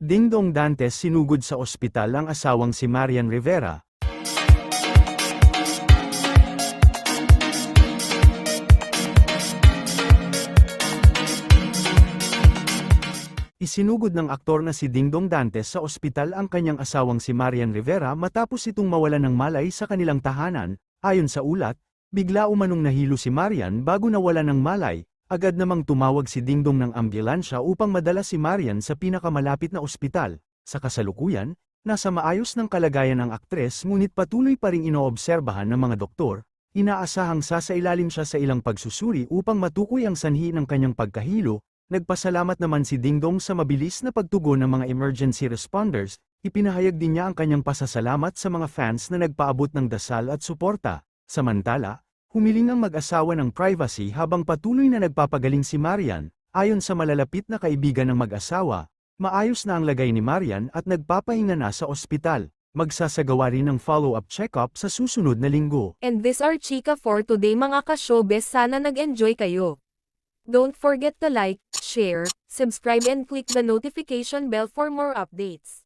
Dingdong Dantes sinugod sa ospital ang asawang si Marian Rivera. Isinugod ng aktor na si Dingdong Dantes sa ospital ang kanyang asawang si Marian Rivera matapos itong mawalan ng malay sa kanilang tahanan, ayon sa ulat, bigla umanong nahilo si Marian bago nawala ng malay, agad namang tumawag si Dingdong ng ambulansya upang madala si Marian sa pinakamalapit na ospital. Sa kasalukuyan, nasa maayos ng kalagayan ang aktres ngunit patuloy pa ring inoobserbahan ng mga doktor, inaasahang sasailalim siya sa ilang pagsusuri upang matukoy ang sanhi ng kanyang pagkahilo, Nagpasalamat naman si Dingdong sa mabilis na pagtugon ng mga emergency responders, ipinahayag din niya ang kanyang pasasalamat sa mga fans na nagpaabot ng dasal at suporta. Samantala, humiling ang mag-asawa ng privacy habang patuloy na nagpapagaling si Marian, ayon sa malalapit na kaibigan ng mag-asawa, maayos na ang lagay ni Marian at nagpapahinga na sa ospital. Magsasagawa rin ng follow-up check-up sa susunod na linggo. And this are Chika for today mga ka-showbiz sana nag-enjoy kayo. Don't forget to like, share, subscribe and click the notification bell for more updates.